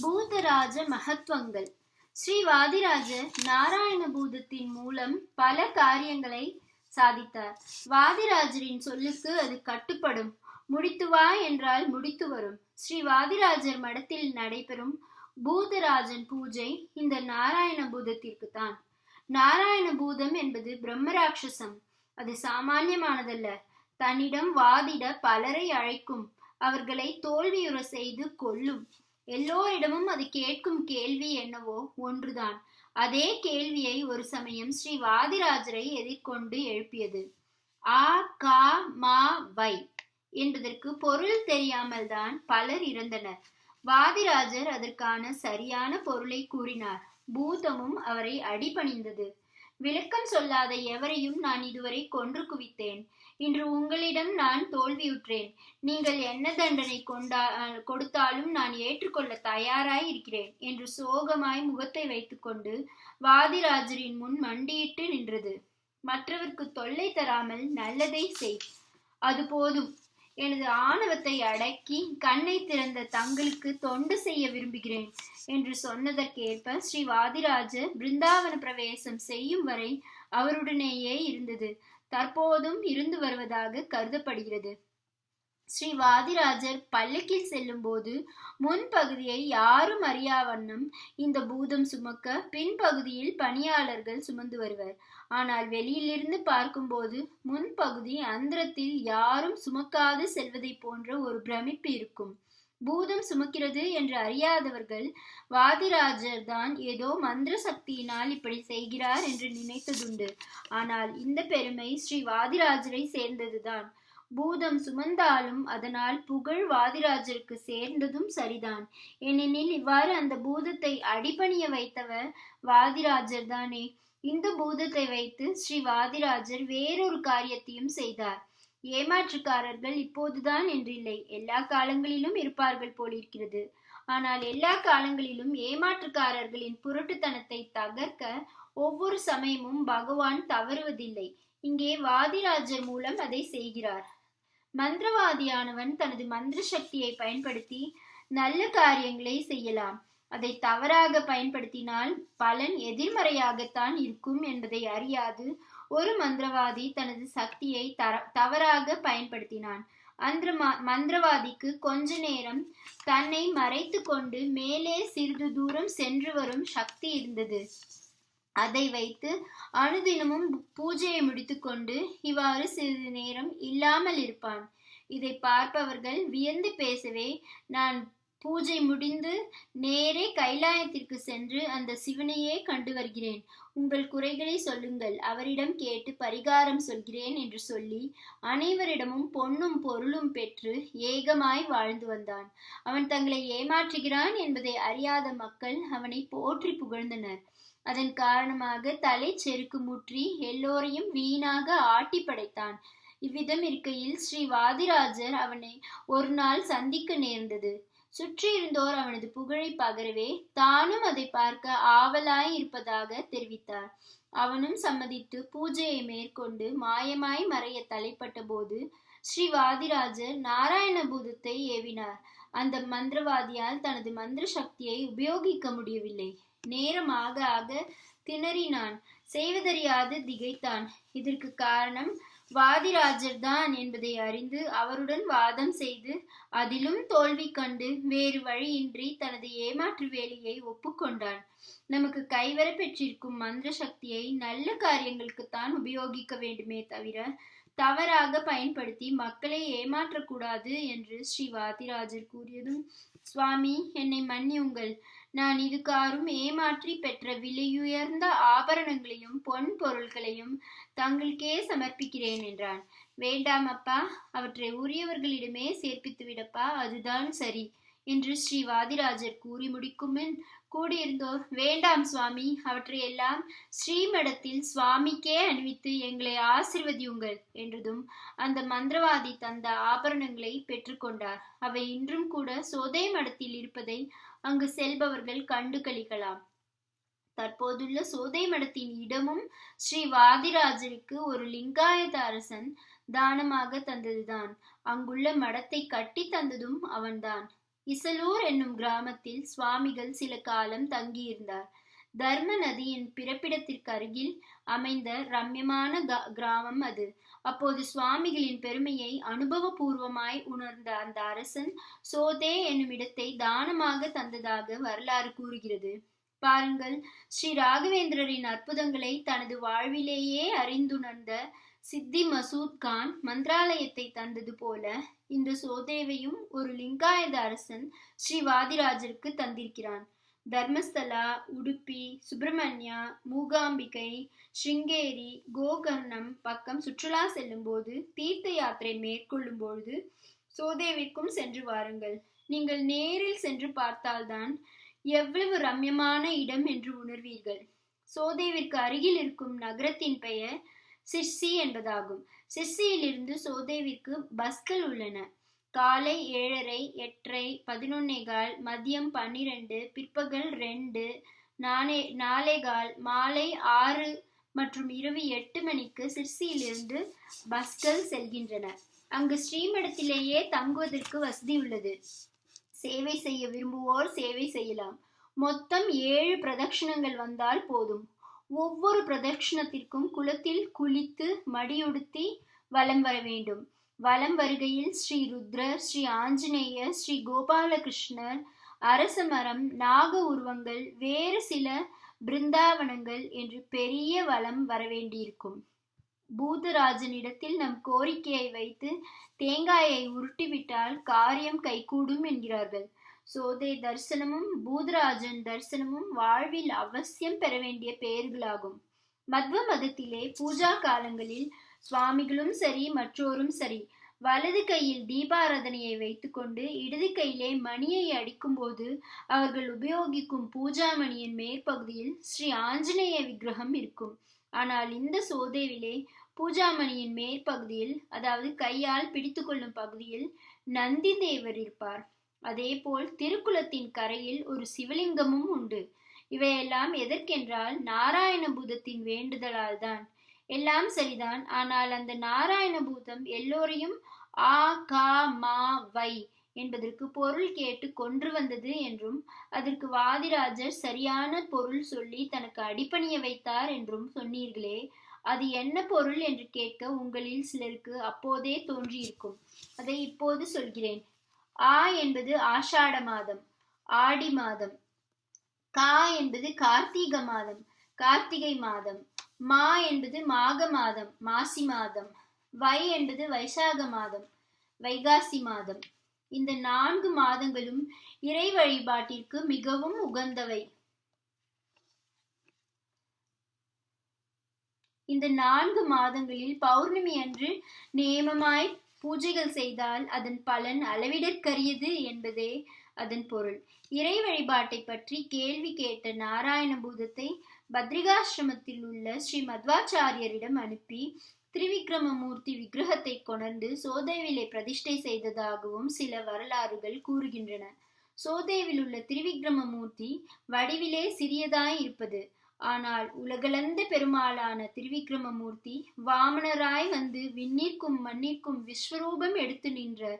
பூதராஜ மகத்துவங்கள். ஸ்ரீ வாதிராஜ நாராயண பூதத்தின் மூலம் பல காரியங்களை சாதித்தார். வாதிராஜரின் சொல்லுக்கு அது கட்டுப்படும். முடித்து வா என்றால் முடித்து வரும். ஸ்ரீ வாதிராஜர் மடத்தில் நடைபெறும் பூதராஜன் பூஜை இந்த நாராயண பூதத்திற்கு தான் நாராயண பூதம் என்பது பிரம்மராட்சசம். அது சாமானியமானதல்ல. தன்னிடம் வாதிட பலரை அழைக்கும். அவர்களை தோல்வியுற செய்து கொல்லும். எல்லோரிடமும் அது கேட்கும் கேள்வி என்னவோ ஒன்றுதான். அதே கேள்வியை ஒரு சமயம் ஸ்ரீ வாதிராஜரை எதிர்கொண்டு எழுப்பியது. ஆ கா மா வை என்பதற்கு பொருள் தெரியாமல் தான் பலர் இறந்தனர். வாதிராஜர் அதற்கான சரியான பொருளை கூறினார். பூதமும் அவரை அடிபணிந்தது. விளக்கம் சொல்லாத எவரையும் நான் இதுவரை கொன்று குவித்தேன். இன்று உங்களிடம் நான் தோல்வியுற்றேன். நீங்கள் என்ன தண்டனை கொண்டா கொடுத்தாலும் நான் ஏற்றுக்கொள்ள தயாராய் இருக்கிறேன் என்று சோகமாய் முகத்தை வைத்துக்கொண்டு வாதிராஜரின் முன் மண்டியிட்டு நின்றது. மற்றவர்க்கு தொல்லை தராமல் நல்லதை செய். அது போதும். எனது ஆணவத்தை அடக்கி கண்ணை திறந்த தங்களுக்கு தொண்டு செய்ய விரும்புகிறேன் என்று சொன்னதற்கேற்ப ஸ்ரீ வாதிராஜர் பிருந்தாவன பிரவேசம் செய்யும் வரை அவருடனேயே இருந்தது. தற்போதும் இருந்து வருவதாக கருதப்படுகிறது. ஸ்ரீ வாதிராஜர் பல்லக்கில் செல்லும் போது முன்பகுதியை யாரும் அறியா வண்ணம் இந்த பூதம் சுமக்க பின்பகுதியில் பணியாளர்கள் சுமந்து வருவர். ஆனால் வெளியிலிருந்து பார்க்கும்போது முன்பகுதி அந்தரத்தில் யாரும் சுமக்காது செல்வதை போன்ற ஒரு பிரமிப்பு இருக்கும். பூதம் சுமக்கிறது என்று அறியாதவர்கள் வாதிராஜர் தான் ஏதோ மந்திர சக்தியினால் இப்படி செய்கிறார் என்று நினைத்ததுண்டு. ஆனால் இந்த பெருமை ஸ்ரீ வாதிராஜரை சேர்ந்ததுதான். பூதம் சுமந்தாலும் அதனால் புகழ் வாதிராஜருக்கு சேர்ந்ததும் சரிதான். ஏனெனில் இவ்வாறு அந்த பூதத்தை அடிபணிய வைத்தவர் வாதிராஜர் தானே இந்த பூதத்தை வைத்து ஸ்ரீ வாதிராஜர் வேறொரு காரியத்தையும் செய்தார். ஏமாற்றுக்காரர்கள் இப்போதுதான் என்றில்லை. எல்லா காலங்களிலும் இருப்பார்கள் போலிருக்கிறது. ஆனால் எல்லா காலங்களிலும் ஏமாற்றுக்காரர்களின் புரட்டுத்தனத்தை தகர்க்க ஒவ்வொரு சமயமும் பகவான் தவறுவதில்லை. இங்கே வாதிராஜர் மூலம் அதை செய்கிறார். மந்திரவாதியானவன் தனது மந்திர சக்தியை பயன்படுத்தி நல்ல காரியங்களை செய்யலாம். அதை தவறாக பயன்படுத்தினால் பலன் எதிர்மறையாகத்தான் இருக்கும் என்பதை அறியாது ஒரு மந்திரவாதி தனது சக்தியை தர தவறாக பயன்படுத்தினான். அந்த மந்திரவாதிக்கு கொஞ்ச நேரம் தன்னை மறைத்து கொண்டு மேலே சிறிது தூரம் சென்று வரும் சக்தி இருந்தது. அதை வைத்து அனுதினமும் பூஜையை முடித்துக்கொண்டு இவ்வாறு சிறிது நேரம் இல்லாமல் இருப்பான். இதை பார்ப்பவர்கள் வியந்து பேசவே நான் பூஜை முடிந்து நேரே கைலாயத்திற்கு சென்று அந்த சிவனையே கண்டு வருகிறேன். உங்கள் குறைகளை சொல்லுங்கள். அவரிடம் கேட்டு பரிகாரம் சொல்கிறேன் என்று சொல்லி அனைவரிடமும் பொன்னும் பொருளும் பெற்று ஏகமாய் வாழ்ந்து வந்தான். அவன் தங்களை ஏமாற்றுகிறான் என்பதை அறியாத மக்கள் அவனை போற்றி புகழ்ந்தனர். அதன் காரணமாக தலை செருக்கு முற்றி எல்லோரையும் வீணாக ஆட்டி படைத்தான். இவ்விதம் இருக்கையில் ஸ்ரீ வாதிராஜர் அவனை ஒரு நாள் சந்திக்க நேர்ந்தது. சுற்றி இருந்தோர் அவனது புகழை பகரவே தானும் அதை பார்க்க ஆவலாய் இருப்பதாக தெரிவித்தார். அவனும் சம்மதித்து பூஜையை மேற்கொண்டு மாயமாய் மறைய தலைப்பட்ட போது ஸ்ரீ வாதிராஜர் நாராயண பூதத்தை ஏவினார். அந்த மந்திரவாதியால் தனது மந்திர சக்தியை உபயோகிக்க முடியவில்லை. நேரம் ஆக ஆக திணறினான். செய்வதறியாது திகைத்தான். இதற்கு காரணம் வாதிராஜர் தான் என்பதை அறிந்து அவருடன் வாதம் செய்து அதிலும் தோல்வி கண்டு வேறு வழியின்றி தனது ஏமாற்று வேலையை ஒப்புக்கொண்டான். நமக்கு கைவர பெற்றிருக்கும் மந்திர சக்தியை நல்ல காரியங்களுக்குத்தான் உபயோகிக்க வேண்டுமே தவிர தவறாக பயன்படுத்தி மக்களை ஏமாற்றக்கூடாது என்று ஸ்ரீ வாதிராஜர் கூறியதும் சுவாமி என்னை மன்னியுங்கள். நான் இதுகாரும் ஏமாற்றி பெற்ற விலையுயர்ந்த ஆபரணங்களையும் பொன் பொருள்களையும் தங்களுக்கே சமர்ப்பிக்கிறேன் என்றான். வேண்டாம் அப்பா அவற்றை உரியவர்களிடமே சேர்ப்பித்து விடப்பா அதுதான் சரி. என்று ஸ்ரீ வாதிராஜர் கூறி முடிக்கும் முன் கூடியிருந்தோர் வேண்டாம் சுவாமி அவற்றையெல்லாம் ஸ்ரீமடத்தில் சுவாமிக்கே அணிவித்து எங்களை ஆசிர்வதியுங்கள் என்றதும் அந்த மந்திரவாதி தந்த ஆபரணங்களை பெற்றுக்கொண்டார். அவை இன்றும் கூட சோதை மடத்தில் இருப்பதை அங்கு செல்பவர்கள் கண்டு கழிக்கலாம் தற்போதுள்ள சோதை மடத்தின் இடமும் ஸ்ரீ வாதிராஜருக்கு ஒரு லிங்காயத அரசன் தானமாக தந்ததுதான். அங்குள்ள மடத்தை கட்டி தந்ததும் அவன்தான். இசலூர் என்னும் கிராமத்தில் சுவாமிகள் சில காலம் தங்கியிருந்தார். தர்ம நதியின் பிறப்பிடத்திற்கு அருகில் அமைந்த ரம்யமான கிராமம் அது. அப்போது சுவாமிகளின் பெருமையை அனுபவபூர்வமாய் உணர்ந்த அந்த அரசன் சோதே என்னும் இடத்தை தானமாக தந்ததாக வரலாறு கூறுகிறது. பாருங்கள் ஸ்ரீ ராகவேந்திரரின் அற்புதங்களை தனது வாழ்விலேயே அறிந்துணர்ந்த சித்தி மசூத் கான் மந்திராலயத்தை தந்தது போல இந்த சோதேவையும் ஒரு லிங்காயத அரசன் ஸ்ரீ வாதிராஜருக்கு தந்திருக்கிறான். தர்மஸ்தலா உடுப்பி சுப்பிரமணியா மூகாம்பிகை ஸ்ருங்கேரி கோகர்ணம் பக்கம் சுற்றுலா செல்லும்போது தீர்த்த யாத்திரை மேற்கொள்ளும் பொழுது சோதேவிற்கும் சென்று வாருங்கள். நீங்கள் நேரில் சென்று பார்த்தால்தான் எவ்வளவு ரம்யமான இடம் என்று உணர்வீர்கள். சோதேவிற்கு அருகில் இருக்கும் நகரத்தின் பெயர் சிர்சி என்பதாகும். சிர்சியிலிருந்து சோதேவிக்கு பஸ்கள் உள்ளன. காலை ஏழரை எட்டரை பதினொன்னேகால் மதியம் பன்னிரண்டு பிற்பகல் ரெண்டு நானே நாலேகால் மாலை ஆறு மற்றும் இரவு எட்டு மணிக்கு சிர்சியிலிருந்து பஸ்கள் செல்கின்றன. அங்கு ஸ்ரீமடத்திலேயே தங்குவதற்கு வசதி உள்ளது. சேவை செய்ய விரும்புவோர் சேவை செய்யலாம். மொத்தம் ஏழு பிரதட்சிணங்கள் வந்தால் போதும். ஒவ்வொரு பிரதட்சிணத்திற்கும் குளத்தில் குளித்து மடியுடுத்தி வலம் வர வேண்டும். வலம் வருகையில் ஸ்ரீ ருத்ரர் ஸ்ரீ ஆஞ்சநேயர் ஸ்ரீ கோபாலகிருஷ்ணர் அரச மரம் நாக உருவங்கள் வேறு சில பிருந்தாவனங்கள் என்று பெரிய வலம் வரவேண்டியிருக்கும் பூதராஜனிடத்தில் நம் கோரிக்கையை வைத்து தேங்காயை உருட்டிவிட்டால் காரியம் கைகூடும் என்கிறார்கள். சோதை தரிசனமும் பூதராஜன் தரிசனமும் வாழ்வில் அவசியம் பெற வேண்டிய பெயர்களாகும். மத்வ மதத்திலே பூஜா காலங்களில் சுவாமிகளும் சரி மற்றோரும் சரி வலது கையில் தீபாராதனையை வைத்துக்கொண்டு இடது கையிலே மணியை அடிக்கும்போது அவர்கள் உபயோகிக்கும் பூஜா மணியின் மேற்பகுதியில் ஸ்ரீ ஆஞ்சநேய விக்கிரகம் இருக்கும். ஆனால் இந்த சோதேவிலே பூஜாமணியின் மேற்பகுதியில் அதாவது கையால் பிடித்து கொள்ளும் பகுதியில் நந்தி தேவர் இருப்பார். அதேபோல் திருக்குளத்தின் கரையில் ஒரு சிவலிங்கமும் உண்டு. இவையெல்லாம் எதற்கென்றால் நாராயண பூதத்தின் வேண்டுதலால் தான் எல்லாம் சரிதான். ஆனால் அந்த நாராயண பூதம் எல்லோரையும் ஆ கா மா வை என்பதற்கு பொருள் கேட்டு கொன்று வந்தது என்றும் அதற்கு வாதிராஜர் சரியான பொருள் சொல்லி தனக்கு அடிப்பணிய வைத்தார் என்றும் சொன்னீர்களே அது என்ன பொருள் என்று கேட்க உங்களில் சிலருக்கு அப்போதே தோன்றியிருக்கும். அதை இப்போது சொல்கிறேன். ஆ என்பது ஆஷாட மாதம் ஆடி மாதம். கா என்பது கார்த்திக மாதம் கார்த்திகை மாதம். மா என்பது மாக மாதம் மாசி மாதம். வை என்பது வைசாக மாதம் வைகாசி மாதம். இந்த நான்கு மாதங்களும் இறை வழிபாட்டிற்கு மிகவும் உகந்தவை. இந்த நான்கு மாதங்களில் பௌர்ணமி அன்று நியமமாய் பூஜைகள் செய்தால் அதன் பலன் அளவிடற்கரியது என்பதே அதன் பொருள். இறை வழிபாட்டை பற்றி கேள்வி கேட்ட நாராயண பூதத்தை பத்ரிகாசிரமத்தில் உள்ள ஸ்ரீ மத்வாச்சாரியரிடம் அனுப்பி திரிவிக்ரமமூர்த்தி விக்கிரகத்தை கொணர்ந்து சோதேவிலே பிரதிஷ்டை செய்ததாகவும் சில வரலாறுகள் கூறுகின்றன. சோதேவில் உள்ள திரிவிக்ரமமூர்த்தி வடிவிலே சிறியதாய் இருப்பது ஆனால் உலகளந்த பெருமாளான திருவிக்ரமமூர்த்தி வாமனராய் வந்து விண்ணிற்கும் மண்ணிற்கும் விஸ்வரூபம் எடுத்து நின்ற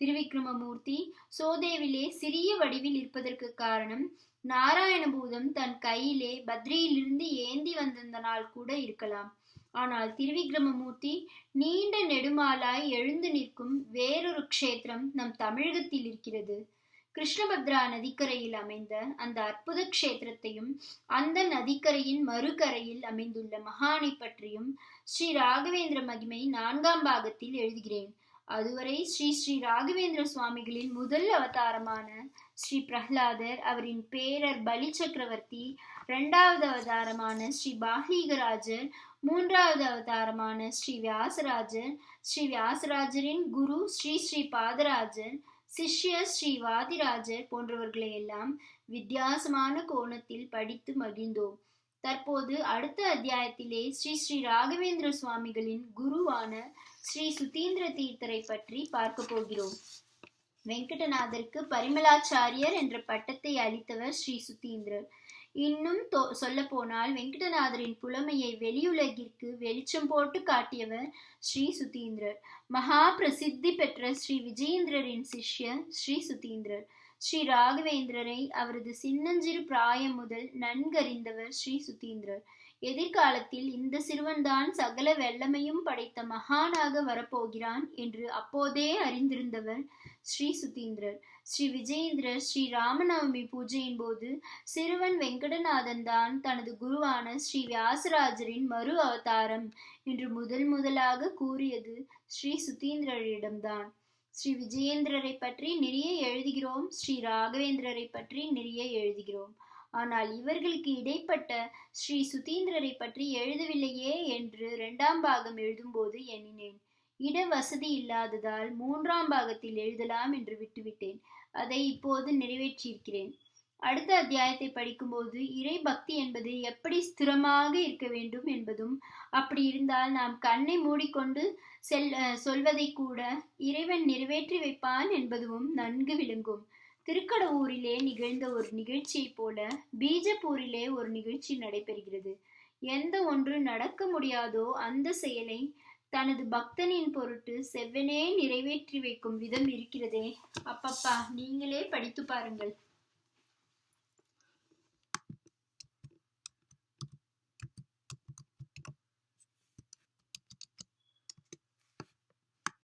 திருவிக்ரமமூர்த்தி சோதேவிலே சிறிய வடிவில் இருப்பதற்கு காரணம் நாராயணபூதம் தன் கையிலே பத்ரியிலிருந்து ஏந்தி வந்திருந்தனால் கூட இருக்கலாம். ஆனால் திருவிக்ரமமூர்த்தி நீண்ட நெடுமாலாய் எழுந்து நிற்கும் வேறொரு க்ஷேத்திரம் நம் தமிழகத்தில் இருக்கிறது. கிருஷ்ணபத்ரா நதிக்கரையில் அமைந்த அந்த அற்புத க்ஷேத்திரத்தையும் அந்த நதிக்கரையின் மறுகரையில் அமைந்துள்ள மகானை பற்றியும் ஸ்ரீ ராகவேந்திர மகிமை நான்காம் பாகத்தில் எழுதுகிறேன். அதுவரை ஸ்ரீ ஸ்ரீ ராகவேந்திர சுவாமிகளின் முதல் அவதாரமான ஸ்ரீ பிரஹ்லாதர் அவரின் பேரர் பலி சக்கரவர்த்தி இரண்டாவது அவதாரமான ஸ்ரீ பாகீகராஜர் மூன்றாவது அவதாரமான ஸ்ரீ வியாசராஜர் ஸ்ரீ வியாசராஜரின் குரு ஸ்ரீ ஸ்ரீ பாதராஜர் சிஷ்ய ஸ்ரீ வாதிராஜர் போன்றவர்களை எல்லாம் வித்தியாசமான கோணத்தில் படித்து மகிழ்ந்தோம். தற்போது அடுத்த அத்தியாயத்திலே ஸ்ரீ ஸ்ரீ ராகவேந்திர சுவாமிகளின் குருவான ஸ்ரீ சுதீந்திர தீர்த்தரை பற்றி பார்க்க போகிறோம். வெங்கடநாதருக்கு பரிமலாச்சாரியர் என்ற பட்டத்தை அளித்தவர் ஸ்ரீ சுதீந்திரர். இன்னும் சொல்ல போனால் வெங்கடநாதரின் புலமையை வெளியுலகிற்கு வெளிச்சம் போட்டு காட்டியவர் ஸ்ரீ சுதீந்திரர். மகா பிரசித்தி பெற்ற ஸ்ரீ விஜயேந்திரரின் சிஷ்யர் ஸ்ரீ சுதீந்திரர். ஸ்ரீ ராகவேந்திரரை அவரது சின்னஞ்சிறு பிராயம் முதல் நன்கறிந்தவர் ஸ்ரீ சுதீந்திரர். எதிர்காலத்தில் இந்த சிறுவன்தான் சகல வெள்ளமையும் படைத்த மகானாக வரப்போகிறான் என்று அப்போதே அறிந்திருந்தவர் ஸ்ரீ சுதீந்திரர். ஸ்ரீ விஜயேந்திரர் ஸ்ரீ ராமநவமி பூஜையின் போது சிறுவன் வெங்கடநாதன் தான் தனது குருவான ஸ்ரீ வியாசராஜரின் மறு அவதாரம் என்று முதல் முதலாக கூறியது ஸ்ரீ சுதீந்திரரிடம்தான் ஸ்ரீ விஜயேந்திரரை பற்றி நிறைய எழுதுகிறோம் ஸ்ரீ ராகவேந்திரரை பற்றி நிறைய எழுதுகிறோம். ஆனால் இவர்களுக்கு இடைப்பட்ட ஸ்ரீ சுதீந்திரரை பற்றி எழுதவில்லையே என்று இரண்டாம் பாகம் எழுதும்போது எண்ணினேன். இட வசதி இல்லாததால் மூன்றாம் பாகத்தில் எழுதலாம் என்று விட்டுவிட்டேன். அதை இப்போது நிறைவேற்றியிருக்கிறேன். அடுத்த அத்தியாயத்தை படிக்கும்போது இறை பக்தி என்பது எப்படி ஸ்திரமாக இருக்க வேண்டும் என்பதும் அப்படி இருந்தால் நாம் கண்ணை மூடிக்கொண்டு செல் சொல்வதை கூட இறைவன் நிறைவேற்றி வைப்பான் என்பதும் நன்கு விளங்கும். திருக்கடவூரிலே நிகழ்ந்த ஒரு நிகழ்ச்சியைப் போல பீஜப்பூரிலே ஒரு நிகழ்ச்சி நடைபெறுகிறது. எந்த ஒன்று நடக்க முடியாதோ அந்த செயலை தனது பக்தனின் பொருட்டு செவ்வனே நிறைவேற்றி வைக்கும் விதம் இருக்கிறதே. அப்பப்பா நீங்களே படித்து பாருங்கள்.